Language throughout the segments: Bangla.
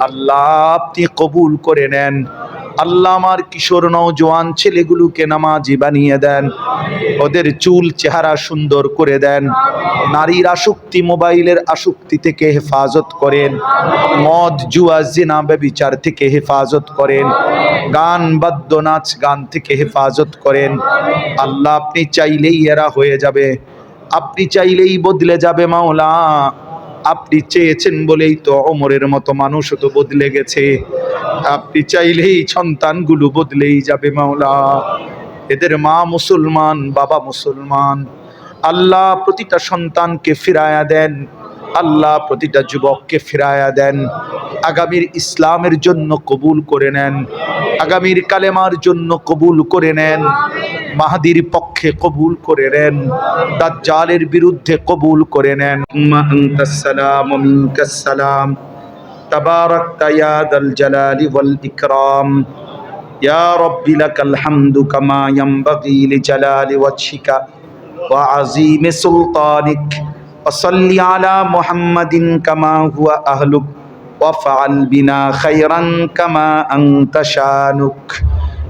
আল্লাহ আপনি কবুল করে নেন। আল্লাহ আমার কিশোর নওজোয়ান ছেলেগুলোকে নামাজি বানিয়ে দেন। ওদের চুল চেহারা সুন্দর করে দেন। নারীর আসক্তি মোবাইলের আসক্তি থেকে হেফাজত করেন। মদ, জুয়া, জিনা, ব্যবিচার থেকে হেফাজত করেন। গান, বাদ্য, নাচ, গান থেকে হেফাজত করেন। আল্লাহ আপনি চাইলেই এরা হয়ে যাবে। আপনি চাইলেই বদলে যাবে মাওলা। আপনি চেয়েছেন বলেই তো অমরের মতো মানুষও তো বদলে গেছে। আপনি চাইলেই সন্তানগুলো বদলেই যাবে মাওলা। এদের মা মুসলমান, বাবা মুসলমান। আল্লাহ প্রতিটা সন্তানকে ফিরায়া দেন। আল্লাহ প্রতিটা যুবককে ফিরায়া দেন। আগামীর ইসলামের জন্য কবুল করে নেন। আগামীর কালেমার জন্য কবুল করে নেন। মাহাদির পক্ষে কবুল করে নেন দাজ্জালের বিরুদ্ধে কবুল করে নেন মা আনতাস সালাম ওয়া মিনকাস সালাম تباركت يا ذا الجلال والإكرام يا رب لك الحمد كما ينبغي لجلال وجهك وعظيم سلطانك وصل على محمد كما هو أهلك وافعل بنا خيرا كما أنت شانك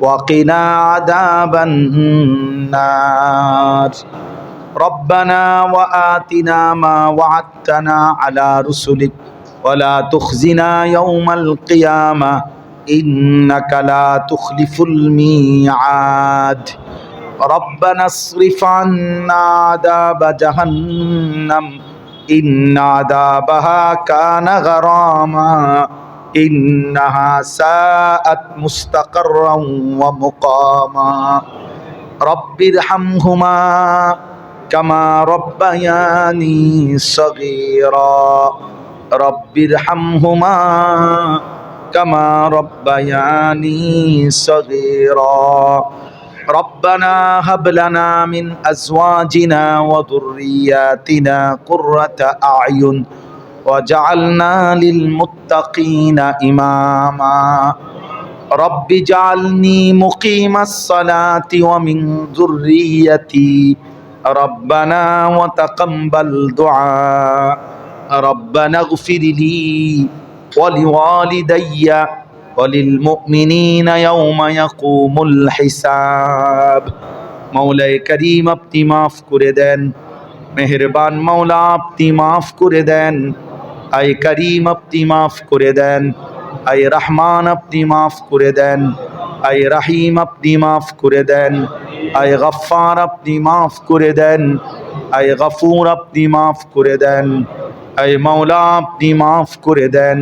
وقنا عذاب النار. ربنا وآتنا ما وعدتنا على رسلك. ولا تخزنا يوم القيامة. إنك لا تخلف الميعاد. ربنا اصرف عنا عذاب جهنم. إن عذابها كان غراما. إنها ساءت مستقرا ومقاما رب ارحمهما كما ربياني صغيرا رب ارحمهما كما ربياني صغيرا ربنا هب لنا من ازواجنا وذرياتنا قرة اعين وجعلنا للمتقين اماما رب اجعلني مقيم الصلاة ومن ذريتي ربنا وتقبل دعاء ربنا اغفر لي ولوالدي وللمؤمنين يوم يقوم الحساب মৌলায় করিম আপনি মাফ করে দেন মেহেরবান মৌলা আপনি মাফ করে দেন আয় করিম আপনি মাফ করে দেন আয় রহমান আপনি মাফ করে দেন আয় রহিম আপনি মাফ করে দেন আয় গফার আপনি মাফ করে দেন আয় গফুর আপনি মাফ করে দেন আয় মৌলা আপনি মাফ করে দেন।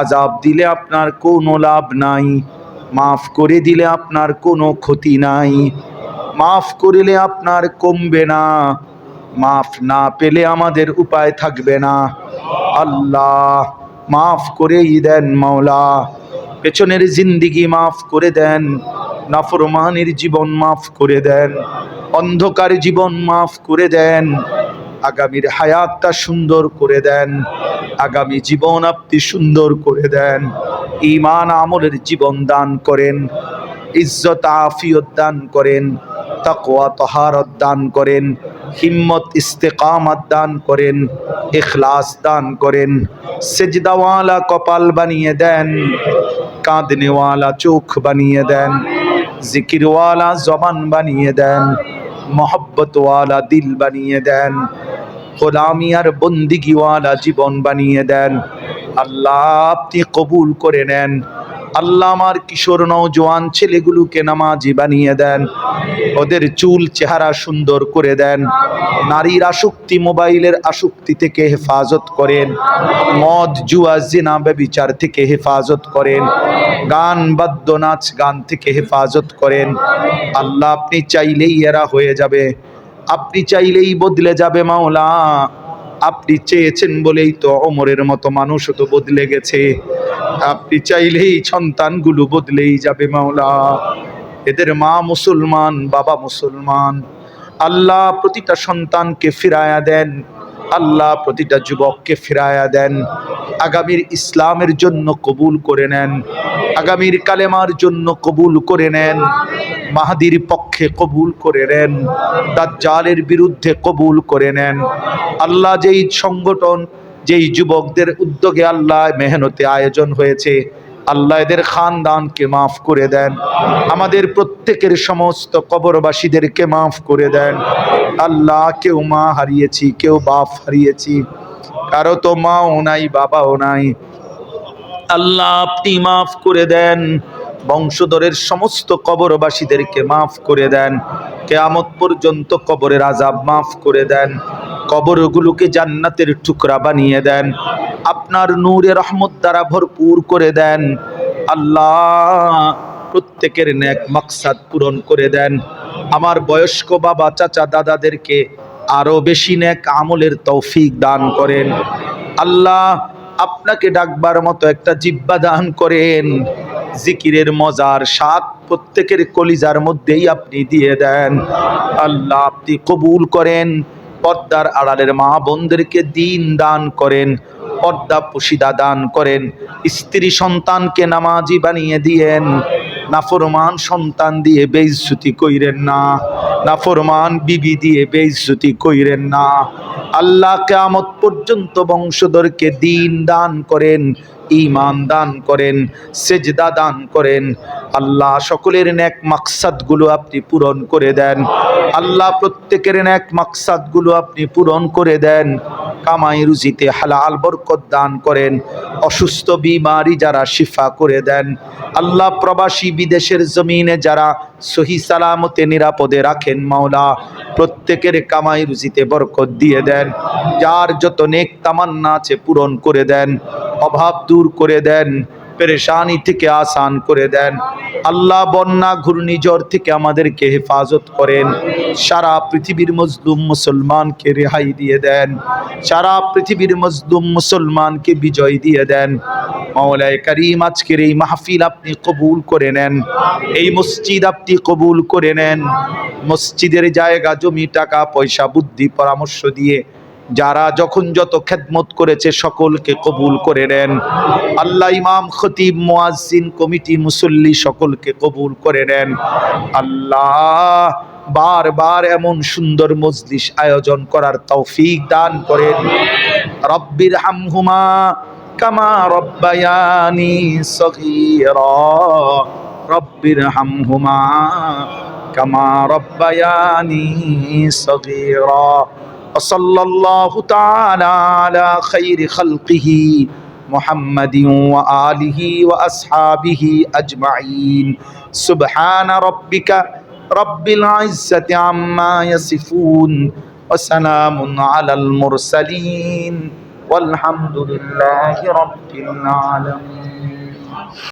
আজাব দিলে আপনার কোনো লাভ নাই, মাফ করে দিলে আপনার কোনো ক্ষতি নাই, মাফ করিলে আপনার কমবে না। মাফ না পেলে আমাদের উপায় থাকবে না। আল্লাহ মাফ করেই দেন মাওলা। পেছনের জিন্দিগি মাফ করে দেন, নাফরমানের জীবন মাফ করে দেন, অন্ধকার জীবন মাফ করে দেন, আগামীর হায়াতটা সুন্দর করে দেন, আগামী জীবন আপনি সুন্দর করে দেন ইমান আমলের জীবন দান করেন, ইজ্জত আফিয়ত দান করেন, তাকওয়া তহারত দান করেন হিম্মত ইস্তেকামত দান করেন, ইখলাস দান করেন, সেজদাওয়ালা কপাল বানিয়ে দেন, কাঁদনেওয়ালা চোখ বানিয়ে দেন, জিকিরওয়ালা জবান বানিয়ে দেন, মোহব্বতওয়ালা দিল বানিয়ে দেন, গোলামি আর বন্দিগিওয়ালা জীবন বানিয়ে দেন। আল্লাহ আপনি কবুল করে নেন। আল্লাহ আমার কিশোর নওজোয়ান ছেলেগুলোকে নামাজি বানিয়ে দেন। ওদের চুল চেহারা সুন্দর করে দেন। নারীর আসক্তি মোবাইলের আসক্তি থেকে হেফাজত করেন। মদ, জুয়া, জিনা, ব্যবিচার থেকে হেফাজত করেন। গান, বাদ্য, নাচ, গান থেকে হেফাজত করেন। আল্লাহ, আপনি চাইলেই এরা হয়ে যাবে। আপনি চাইলেই বদলে যাবে মাওলা। আপনি চেয়েছেন বলেই তো অমরের মতো মানুষও তো বদলে গেছে। আপনি চাইলেই সন্তানগুলো বদলেই যাবে মাওলা। এদের মা মুসলমান, বাবা মুসলমান। আল্লাহ প্রতিটা সন্তানকে ফিরায়া দেন। আল্লাহ প্রতিটা যুবককে ফিরায়া দেন। আগামীর ইসলামের জন্য কবুল করে নেন। আগামীর কালেমার জন্য কবুল করে নেন। মাহাদির পক্ষে কবুল করে নেন। দাজ্জালের বিরুদ্ধে কবুল করে নেন। আল্লাহ যেই সংগঠন যেই যুবকদের উদ্যোগে আল্লাহ মেহনতে আয়োজন হয়েছে, আল্লাহ এদের খানদানকে মাফ করে দেন, আমাদের প্রত্যেকের সমস্ত কবরবাসীদেরকে মাফ করে দেন। আল্লাহ, কেউ মা হারিয়েছি, কেউ বাপ হারিয়েছি, কারও তো মাও নাই, বাবাও নাই। আল্লাহ আপনি মাফ করে দেন, বংশধরের সমস্ত কবরবাসীদেরকে মাফ করে দেন, কেয়ামত পর্যন্ত কবরের আজাব মাফ করে দেন। কবরগুলোকে জান্নাতের টুকরা বানিয়ে দেন। আপনার নূরে রহমত দ্বারা ভরপুর করে দেন। আল্লাহ প্রত্যেকের ন্যাক মাকসাদ পূরণ করে দেন। আমার বয়স্ক বাবা, চাচা, দাদাদেরকে আরও বেশি ন্যাক আমলের তৌফিক দান করেন। আল্লাহ আপনাকে ডাকবার মতো একটা জিব্বা দান করেন। জিকিরের মজার স্বাদ প্রত্যেকের কলিজার মধ্যেই আপনি দিয়ে দেন। আল্লাহ আপনি কবুল করেন। পর্দার আড়ালের মা বোনদেরকে দিন দান করেন, পর্দা পুশিদা দান করেন, স্ত্রী সন্তানকে নামাজি বানিয়ে দিয়েন। নাফরমান সন্তান দিয়ে বেইজ্জতি কইরেন না। নাফরমান বিবি দিয়ে বেইজ্জতি কইরেন না। আল্লাহ কেয়ামত পর্যন্ত বংশধরকে দিন দান করেন ইমান দান করেন, সেজদা দান করেন। আল্লাহ সকলের ন্যাক মাকসাদগুলো আপনি পূরণ করে দেন। আল্লাহ প্রত্যেকের ন্যাক মাকসাদগুলো আপনি পূরণ করে দেন। কামাই রুজিতে হালাল বরকত দান করেন। অসুস্থ বিমারি যারা শিফা করে দেন। আল্লাহ প্রবাসী বিদেশের জমিনে যারা সহি সালামতে নিরাপদে রাখেন মাওলা, প্রত্যেকের কামাই রুজিতে বরকত দিয়ে দেন। যার যত নেক তামান্না আছে পূরণ করে দেন। অভাব দূর করে দেন। পেরেশানি থেকে আসান করে দেন। আল্লাহ বন্যা ঘূর্ণিঝড় থেকে আমাদেরকে হেফাজত করেন। সারা পৃথিবীর মজলুম মুসলমানকে রেহাই দিয়ে দেন। সারা পৃথিবীর মজলুম মুসলমানকে বিজয় দিয়ে দেন। মাওলায় করিম, আজকের এই মাহফিল আপনি কবুল করে নেন। এই মসজিদ আপনি কবুল করে নেন। মসজিদের জায়গা, জমি, টাকা, পয়সা, বুদ্ধি, পরামর্শ দিয়ে যারা যখন যত খেদমত করেছে সকলকে কবুল করে নেন। আল্লাহ ইমাম, খতিব, মুয়াজ্জিন, কমিটি, মুসল্লি সকলকে কবুল করে নেন। আল্লাহ বারবার এমন সুন্দর মজলিস আয়োজন করার তৌফিক দান করেন। রব্বির হামহুমা কামা রব্বায়ানি সগীরা। রব্বির হামহুমা কামা রব্বায়ানি সগীরা। وصلى الله تعالى على خير خلقه محمد وآله وأصحابه أجمعين. سبحان ربك رب العزة عما يصفون وسلام على المرسلين والحمد لله رب العالمين.